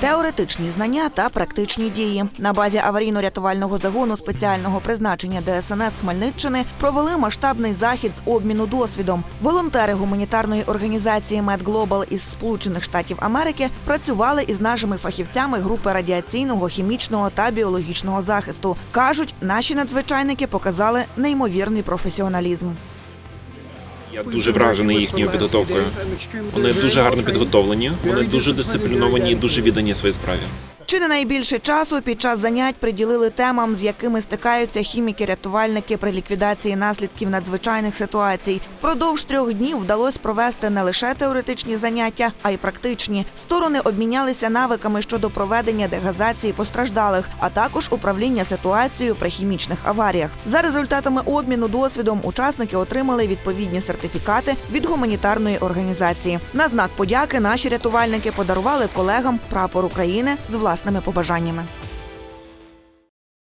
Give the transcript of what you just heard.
Теоретичні знання та практичні дії на базі аварійно-рятувального загону спеціального призначення ДСНС Хмельниччини провели масштабний захід з обміну досвідом. Волонтери гуманітарної організації MedGlobal із Сполучених Штатів Америки працювали із нашими фахівцями групи радіаційного, хімічного та біологічного захисту. кажуть, наші надзвичайники показали неймовірний професіоналізм. Я дуже вражений їхньою підготовкою. Вони дуже гарно підготовлені, вони дуже дисципліновані і дуже віддані своїй справі. Чи не найбільше часу під час занять приділили темам, з якими стикаються хіміки-рятувальники при ліквідації наслідків надзвичайних ситуацій. Впродовж трьох днів вдалося провести не лише теоретичні заняття, а й практичні. Сторони обмінялися навиками щодо проведення дегазації постраждалих, а також управління ситуацією при хімічних аваріях. За результатами обміну досвідом учасники отримали відповідні сертифікати від гуманітарної організації. На знак подяки наші рятувальники подарували колегам прапор України з власними побажаннями.